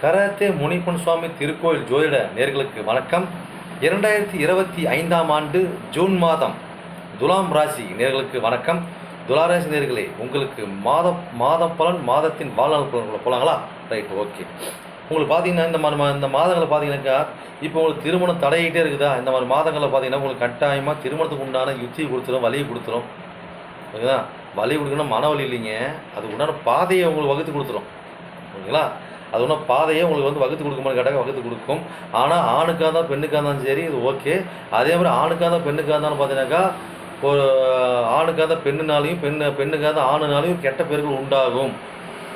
Karate Munippan சுவாமி திருக்கோயில் ஜோதிட நேர்களுக்கு வணக்கம். இரண்டாயிரத்தி இருபத்தி ஐந்தாம் ஆண்டு ஜூன் மாதம் துலாம் ராசி நேர்களுக்கு வணக்கம். துலாராசி நேர்களே உங்களுக்கு மாத மாத பலன் மாதத்தின் வாழ்நாள் பலன்களை போலாங்களா? Right okay. உங்களுக்கு பார்த்தீங்கன்னா இந்த மாதிரி மா- இந்த மாதங்களை பார்த்தீங்கன்னாக்கா இப்போ உங்களுக்கு திருமணம் தடையிட்டே இருக்குதா? இந்த மாதிரி மாதங்களில் பார்த்தீங்கன்னா உங்களுக்கு கட்டாயமாக திருமணத்துக்கு உண்டான யுத்தியை கொடுத்துரும் வலியை கொடுத்துரும். ஓகேங்களா? வலி கொடுக்கணும் மன வலி இல்லைங்க. அதுக்கு உண்டான பாதையை உங்களுக்கு வகுத்து கொடுத்துரும். ஓகேங்களா? அது ஒன்றும் பாதையே உங்களுக்கு வந்து வகுத்து கொடுக்குமான்னு கேட்டால் வகுத்து கொடுக்கும். ஆனால் ஆணுக்காக தான் பெண்ணுக்காக இருந்தாலும் சரி இது ஓகே. அதே மாதிரி ஆணுக்காக தான் பெண்ணுக்காக இருந்தாலும் பார்த்தீங்கன்னாக்கா ஒரு ஆணுக்காக தான் பெண்ணுனாலையும் பெண்ணு பெண்ணுக்காக தான் ஆணுனாலையும் கெட்ட பேர்கள் உண்டாகும்.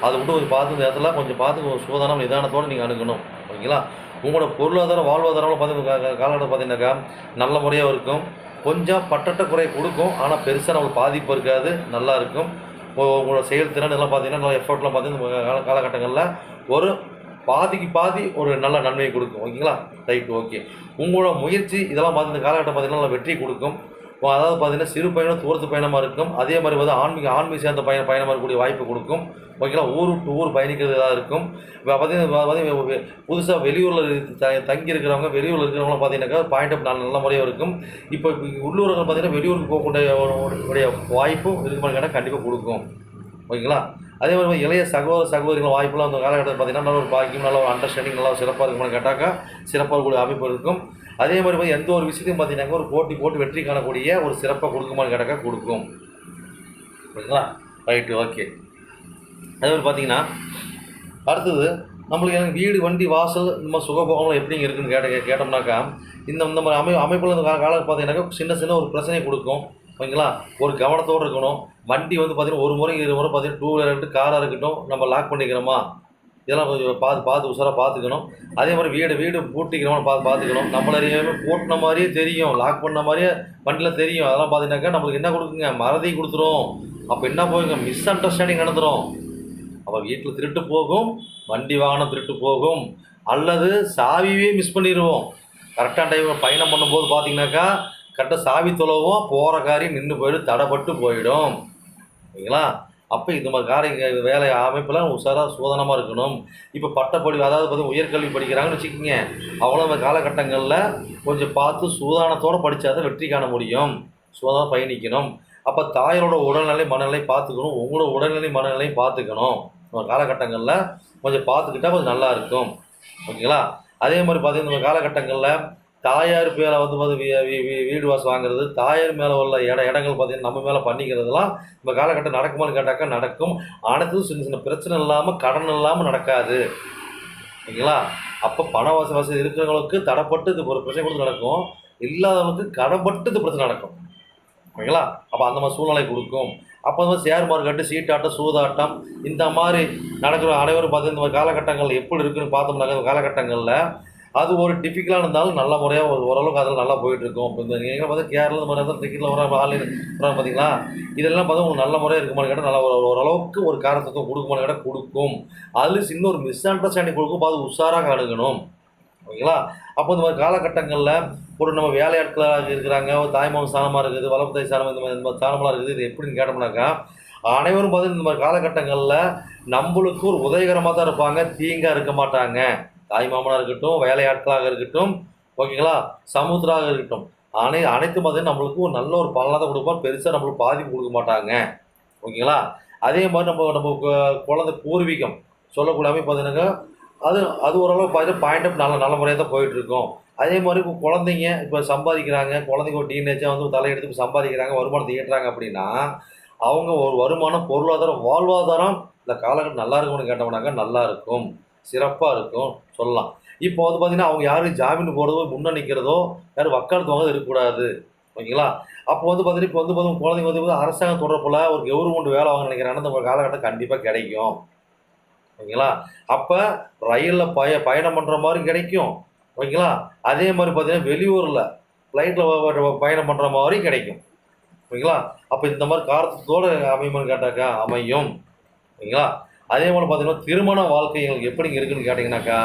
அது மட்டும் கொஞ்சம் பார்த்து இந்த இடத்துல கொஞ்சம் பார்த்து கொஞ்சம் சூதானம் நிதானத்தோடு நீங்கள் அணுகணும். ஓகேங்களா? உங்களோட பொருளாதாரம் வாழ்வாதாரம் பார்த்தீங்கன்னா காலகட்டம் பார்த்தீங்கன்னாக்கா நல்ல முறையாக இருக்கும். கொஞ்சம் பட்டட்ட குறை கொடுக்கும் ஆனால் பெருசாக நம்மளுக்கு பாதிப்பு இருக்காது நல்லா இருக்கும். உங்களோட செயல்திறன் எல்லாம் பார்த்தீங்கன்னா நல்ல எஃபர்ட்லாம் பார்த்தீங்கன்னா கால காலகட்டங்களில் ஒரு பாதிக்கு பாதி ஒரு நல்ல நன்மையை கொடுக்கும். ஓகேங்களா? Right okay. உங்களோட முயற்சி இதெல்லாம் பார்த்து இந்த காலகட்டம் பார்த்தீங்கன்னா நல்ல வெற்றி கொடுக்கும். அதாவது பார்த்தீங்கன்னா சிறு பயணம் தூரத்து பயணமாக இருக்கும். அதே மாதிரி வந்து ஆன்மீக ஆன்மீக சேர்ந்த பயண பயணமாக இருக்கக்கூடிய வாய்ப்பு கொடுக்கும். ஓகேங்களா? ஊர் விட்டு ஊர் பயணிக்கிறதாக இருக்கும். இப்போ பார்த்தீங்கன்னா பார்த்தீங்கன்னா புதுசாக வெளியூரில் த தங்கி இருக்கிறவங்க வெளியூரில் இருக்கிறவங்களாம் பார்த்தீங்கன்னாக்கா பாயிண்ட் அப் நல்ல நல்ல முறையாக இருக்கும். இப்போ உள்ளூர்கள் பார்த்தீங்கன்னா வெளியூருக்கு போகக்கூடிய உடைய வாய்ப்பும் இருக்குமான்னு கேட்டால் கண்டிப்பாக கொடுக்கும். ஓகேங்களா? அதே மாதிரி இளைய சகோதர சகோதரிகள் வாய்ப்புலாம் அந்த காலகட்டத்தில் பார்த்தீங்கன்னா நல்ல ஒரு பாக்கியம் நல்ல ஒரு அண்டர்ஸ்டாண்டிங் நல்லா சிறப்பாக இருக்குமான்னு கேட்டாக்கா சிறப்பாக இருக்கக்கூடிய அமைப்பு இருக்கும். அதே மாதிரி வந்து எந்த ஒரு விஷயத்தையும் பார்த்தீங்கன்னாக்கா ஒரு போட்டி போட்டு வெற்றி காணக்கூடிய ஒரு சிறப்பாக கொடுக்குமான்னு கேட்டாக்கா கொடுக்கும். ஓகேங்களா ரைட்டு ஓகே அதே மாதிரி பார்த்தீங்கன்னா அடுத்தது நம்மளுக்கு எனக்கு வீடு வண்டி வாசல் இந்த மாதிரி சுகபோகம்லாம் எப்படிங்க இருக்குன்னு கேட்ட கேட்டோம்னாக்கா இந்த இந்த மாதிரி அமை அமைப்பில் இந்த கால காலம் பார்த்தீங்கன்னாக்கா சின்ன சின்ன ஒரு பிரச்சனையை கொடுக்கும். ஓகேங்களா ஒரு கவனத்தோடு இருக்கணும். வண்டி வந்து பார்த்தீங்கன்னா ஒரு முறை இரு முறை பார்த்தீங்கன்னா டூ வீலர் இருக்கட்டும் காராக இருக்கட்டும் நம்ம லாக் பண்ணிக்கிறோமா? இதெல்லாம் கொஞ்சம் பார்த்து பார்த்து உஷாராக பார்த்துக்கணும். அதே மாதிரி வீடு வீடு பூட்டிக்கிறவங்க பார்த்து பார்த்துக்கணும். நம்மள அறியாம பூட்டின மாதிரியே தெரியும். லாக் பண்ண மாதிரியே வண்டியில் தெரியும். அதெல்லாம் பார்த்தீங்கன்னாக்கா நம்மளுக்கு என்ன கொடுக்குங்க? மறதி கொடுத்துரும். அப்போ என்ன போகுங்க? மிஸ் அண்டர்ஸ்டாண்டிங் நடந்துடும் அப்போ வீட்டில் திருட்டு போகும். வண்டி வாகனம் திருட்டு போகும். அல்லது சாவியே மிஸ் பண்ணிடுவோம் கரெக்டான டைமில் பயணம் பண்ணும்போது பார்த்தீங்கன்னாக்கா கரெக்டாக சாவி தொலைவும் போகிற காரியம் நின்று போயிடும் தடைப்பட்டு போயிடும். ஓகேங்களா அப்போ இந்த மாதிரி காரிய வேலை அமைப்பெல்லாம் உஷாராக சோதனமாக இருக்கணும். இப்போ பட்டப்படி அதாவது பார்த்தீங்கன்னா உயர்கல்வி படிக்கிறாங்கன்னு வச்சுக்கோங்க. அவ்வளோ காலகட்டங்களில் கொஞ்சம் பார்த்து சூதானத்தோடு படித்தா தான் வெற்றி காண முடியும். சூதானம் பயணிக்கணும். அப்போ தாயரோட உடல்நிலை மனநிலை பார்த்துக்கணும். உங்களோட உடல்நிலை மனநிலையும் பார்த்துக்கணும். நம்ம காலகட்டங்களில் கொஞ்சம் பார்த்துக்கிட்டா கொஞ்சம் நல்லா இருக்கும். ஓகேங்களா? அதே மாதிரி பார்த்திங்கன்னா நம்ம காலகட்டங்களில் தாயார் மேலே வந்து பார்த்து வீ- வீ- வீ- வீடு வாசம் வாங்குறது தாயார் மேலே உள்ள இட இடங்கள் பார்த்தீங்கன்னா நம்ம மேலே பண்ணிக்கிறதுலாம் இந்த காலகட்டம் நடக்குமான்னு கேட்டாக்கா நடக்கும். அனைத்தும் சின்ன சின்ன பிரச்சனை இல்லாமல் கடன் இல்லாமல் நடக்காது. ஓகேங்களா? அப்போ பண வசதி வசதி இருக்கிறவங்களுக்கு தடைப்பட்டு இது ஒரு பிரச்சனை கொடுத்து நடக்கும். இல்லாதவங்களுக்கு கடன்பட்டு இது பிரச்சனை நடக்கும். ஓகேங்களா? அப்போ அந்த மாதிரி சூழ்நிலை கொடுக்கும். அப்போ வந்து ஷேர் மார்க்கெட்டு சீட்டாட்டம் சூதாட்டம் இந்த மாதிரி நடக்கிற அனைவரும் பார்த்து இந்த மாதிரி காலகட்டங்கள் எப்படி இருக்குன்னு பார்த்தோம்னாக்க இந்த காலகட்டங்களில் அது ஒரு டிஃபிகலாக இருந்தாலும் நல்ல முறையாக ஒரு ஓரளவுக்கு அதில் நல்லா போயிட்டு இருக்கும் இப்போ இந்த நீங்கள் பார்த்தா கேரளா மாதிரி தான் டிக்கெட்டில் வர ஆன்லைன் வராங்க பார்த்தீங்களா? இதெல்லாம் பார்த்தா உங்களுக்கு நல்ல முறையாக இருக்குமான்னு கேட்டால் நல்ல ஒரு ஓரளவுக்கு ஒரு காரத்துவம் கொடுக்குமான்னு கேட்டால் கொடுக்கும். அதில் சின்ன ஒரு மிஸ் அண்டர்ஸ்டாண்டிங் கொடுக்கும் பார்த்து உஷாராக அணுகணும் ஓகேங்களா? அப்போ இந்த மாதிரி காலகட்டங்களில் ஒரு நம்ம வேலையாட்களாக இருக்கிறாங்க ஒரு தாய்மாமன் ஸ்தானமாக இருக்குது வளர்ப்பு தாய் ஸ்தானம் இந்த மாதிரி இந்த மாதிரி ஸ்தானமாக இருக்குது இது எப்படின்னு கேட்டோம்னாக்கா அனைவரும் பார்த்து இந்த மாதிரி காலகட்டங்களில் நம்மளுக்கு ஒரு உதவிகரமாக தான் இருப்பாங்க தீங்காக இருக்க மாட்டாங்க. தாய் மாமனாக இருக்கட்டும் வேலையாட்களாக இருக்கட்டும் ஓகேங்களா சமுத்திராக இருக்கட்டும். அனை அனைத்து மதம் நம்மளுக்கு ஒரு நல்ல ஒரு பலனாக தான் கொடுப்பாங்க. பெருசாக நம்மளுக்கு பாதிப்பு கொடுக்க மாட்டாங்க. ஓகேங்களா அதே மாதிரி நம்ம நம்ம கு- குழந்தை பூர்வீகம் சொல்லக்கூடாமல் பார்த்தீங்கன்னாக்கா அது அது ஓரளவு பார்த்தீங்கன்னா பாயிண்ட் அப் நல்ல நல்ல முறையாக தான் போயிட்டுருக்கோம். அதே மாதிரி இப்போ குழந்தைங்க இப்போ சம்பாதிக்கிறாங்க. குழந்தைங்க ஒரு டீனேஜாக வந்து தலையெடுத்து இப்போ சம்பாதிக்கிறாங்க வருமானத்தை ஈட்டுறாங்க அப்படின்னா அவங்க ஒரு வருமானம் பொருளாதாரம் வாழ்வாதாரம் இந்த காலகட்டம் நல்லா இருக்கும்னு கேட்டோம்னாக்கா நல்லா இருக்கும். சிறப்பாக இருக்கும் சொல்லலாம். இப்போ வந்து பார்த்தீங்கன்னா அவங்க யாரும் ஜாமீன் போகிறதோ முன்ன நிற்கிறதோ யாரும் வக்காலத்து வாங்க இருக்கக்கூடாது. ஓகேங்களா? அப்போ வந்து பார்த்தீங்கன்னா இப்போ வந்து பார்த்தீங்கன்னா குழந்தைங்க வந்து அரசாங்கம் தொடர்புல ஒரு கவர்மெண்ட் வேலை வாங்க நினைக்கிறாங்க அந்த காலகட்டம் கண்டிப்பாக கிடைக்கும். ஓகேங்களா? அப்போ ரயிலில் பய பயணம் பண்ணுற மாதிரி கிடைக்கும். ஓகேங்களா? அதே மாதிரி பார்த்தீங்கன்னா வெளியூரில் ஃப்ளைட்டில் பயணம் பண்ணுற மாதிரி கிடைக்கும். ஓகேங்களா? அப்போ இந்த மாதிரி காரத்தோடு அமையுமான்னு கேட்டாக்கா அமையும். ஓகேங்களா? அதே போல் பார்த்தீங்கன்னா திருமண வாழ்க்கை எங்களுக்கு எப்படிங்க இருக்குன்னு கேட்டிங்கனாக்கா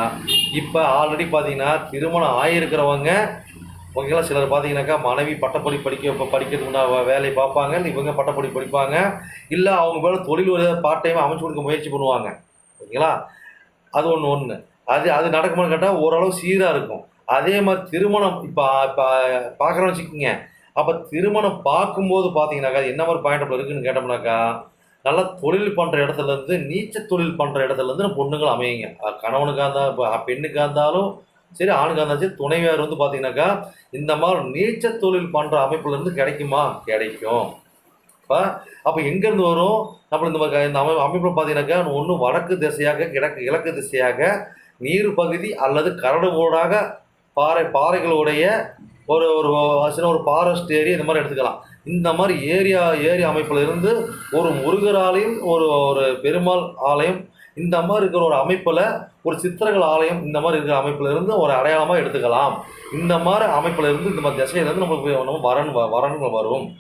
இப்போ ஆல்ரெடி பார்த்தீங்கன்னா திருமணம் ஆகியிருக்கிறவங்க ஓகேங்களா சிலர் பார்த்தீங்கன்னாக்கா மனைவி பட்டப்படி படிக்க இப்போ படிக்கிறதுக்கு வேலையை பார்ப்பாங்க இல்லை இவங்க பட்டப்படி படிப்பாங்க இல்லை அவங்க மேலே தொழில் ஒரு பார்ட் டைம் அமைச்சு கொடுக்க முயற்சி பண்ணுவாங்க ஓகேங்களா அது ஒன்று ஒன்று அது அது நடக்குமான்னு கேட்டால் ஓரளவு சீராக இருக்கும். அதே மாதிரி திருமணம் இப்போ இப்போ பார்க்குறோன்னு வச்சுக்கோங்க. அப்போ திருமணம் பார்க்கும்போது பார்த்தீங்கன்னாக்கா என்ன மாதிரி பாயிண்ட் இருக்குன்னு கேட்டோம்னாக்கா நல்லா தொழில் பண்ணுற இடத்துல இருந்து நீச்சல் தொழில் பண்ணுற இடத்துலேருந்து நம்ம பொண்ணுங்கள் அமையுங்க. கணவனுக்காக இருந்தால் இப்போ பெண்ணுக்காக இருந்தாலும் சரி ஆணுக்காக இருந்தாலும் சரி துணைவியார் வந்து பார்த்தீங்கன்னாக்கா இந்த மாதிரி நீச்சல் தொழில் பண்ணுற அமைப்புலேருந்து கிடைக்குமா? கிடைக்கும். இப்போ அப்போ எங்கேருந்து வரும்? நம்ம இந்த மாதிரி இந்த அமை அமைப்பில் பார்த்தீங்கன்னாக்கா ஒன்று வடக்கு திசையாக கிழக்கு கிழக்கு திசையாக நீர் பகுதி அல்லது கரடு ஓடாக பாறை பாறைகளுடைய ஒரு ஒரு சின்ன ஒரு ஃபாரஸ்ட் ஏரியா இந்த மாதிரி எடுத்துக்கலாம். இந்த மாதிரி ஏரியா ஏரியா அமைப்பில் இருந்து ஒரு முருகர் ஆலயம் ஒரு ஒரு பெருமாள் ஆலயம் இந்த மாதிரி இருக்கிற ஒரு அமைப்பில் ஒரு சித்திரங்கள் ஆலயம் இந்த மாதிரி இருக்கிற அமைப்பில் இருந்து ஒரு அடையாளமாக எடுத்துக்கலாம். இந்த மாதிரி அமைப்பில் இருந்து இந்த மாதிரி திசையிலேருந்து நமக்கு நம்ம வரன் வ- வரன்கள் வரும்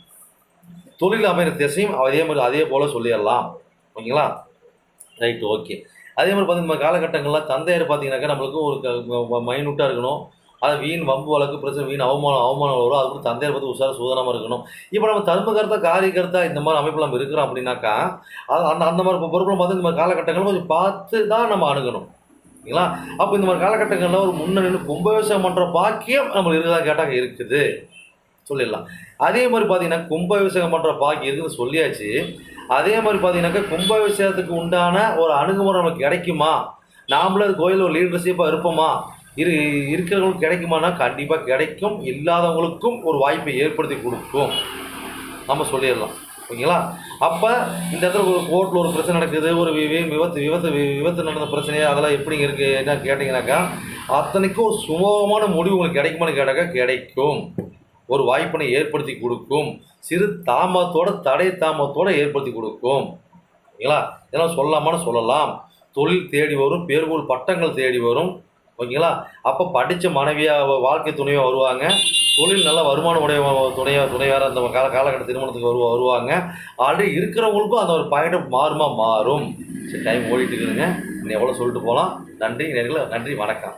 தொழில் அமைகிற திசையும் அதே மாதிரி அதே போல் சொல்லிடலாம். ஓகேங்களா? Right okay. அதே மாதிரி பார்த்தீங்கன்னா நம்ம காலகட்டங்களில் தந்தையார் பார்த்தீங்கன்னாக்கா நம்மளுக்கு ஒரு மைனூட்டாக இருக்கணும். அது வீண் வம்பு வழக்கு பிரச்சனை வீண் அவமானம் அவமானம் வரும். அதுக்கு தந்தையார் பற்றி உஷார சூதனமாக இருக்கணும். இப்போ நம்ம தர்ம கருத்தா காரிய கருத்தா இந்த மாதிரி அமைப்பில் நம்ம இருக்கிறோம் அப்படின்னாக்கா அது அந்த அந்த மாதிரி பொருட்கள் பார்த்து இந்த மாதிரி காலகட்டங்களும் கொஞ்சம் பார்த்து தான் நம்ம அணுகணும். சரிங்களா அப்போ இந்த மாதிரி காலகட்டங்களில் ஒரு முன்னணி கும்பாபிஷேகம் பண்ணுற பாக்கியம் நம்மளுக்கு இருக்கிறதா கேட்டால் இருக்குது. சொல்லிடலாம். அதே மாதிரி பார்த்தீங்கன்னா கும்பாபிஷேகம் பண்ணுற பாக்கியம் இருக்குன்னு சொல்லியாச்சு. அதே மாதிரி பார்த்தீங்கன்னாக்கா கும்பாபிஷேகத்துக்கு உண்டான ஒரு அணுகுமுறை நமக்கு கிடைக்குமா? நாமளும் அது கோயிலில் ஒரு லீடர்ஷிப்பாக இருப்போமா? இரு இருக்கிறவங்களுக்கு கிடைக்குமானா கண்டிப்பாக கிடைக்கும். இல்லாதவங்களுக்கும் ஒரு வாய்ப்பை ஏற்படுத்தி கொடுக்கும். நம்ம சொல்லிடலாம். ஓகேங்களா? அப்போ இந்த இடத்துல ஒரு கோர்ட்டில் ஒரு பிரச்சனை நடக்குது. ஒரு வி- விபத்து விபத்து விபத்து நடந்த பிரச்சனையாக அதெல்லாம் எப்படிங்க இருக்குது என்ன கேட்டிங்கனாக்கா அத்தனைக்கும் ஒரு சுமூகமான முடிவு உங்களுக்கு கிடைக்குமான்னு கேட்டாக்கா கிடைக்கும். ஒரு வாய்ப்பினை ஏற்படுத்தி கொடுக்கும். சிறு தாமத்தோட தடை தாமத்தோடு ஏற்படுத்தி கொடுக்கும். ஓகேங்களா? இதெல்லாம் சொல்லாமான்னு சொல்லலாம். தொழில் தேடி வரும் பேர்கோள் பட்டங்கள் தேடி வரும். ஓகேங்களா? அப்போ படித்த மனைவியாக வாழ்க்கை துணையாக வருவாங்க. தொழில் நல்ல வருமானம் உடைய துணையாக துணையாக அந்த கால காலகட்ட திருமணத்துக்கு வருவா வருவாங்க. ஆல்ரெடி இருக்கிறவங்களுக்கும் அந்த ஒரு பாயிண்ட் மாறுமா மாறும். சரி டைம் ஓடிட்டு இருக்குதுங்க. இன்னும் எவ்வளோ சொல்லிட்டு போகலாம். நன்றி நேர்களை நன்றி வணக்கம்.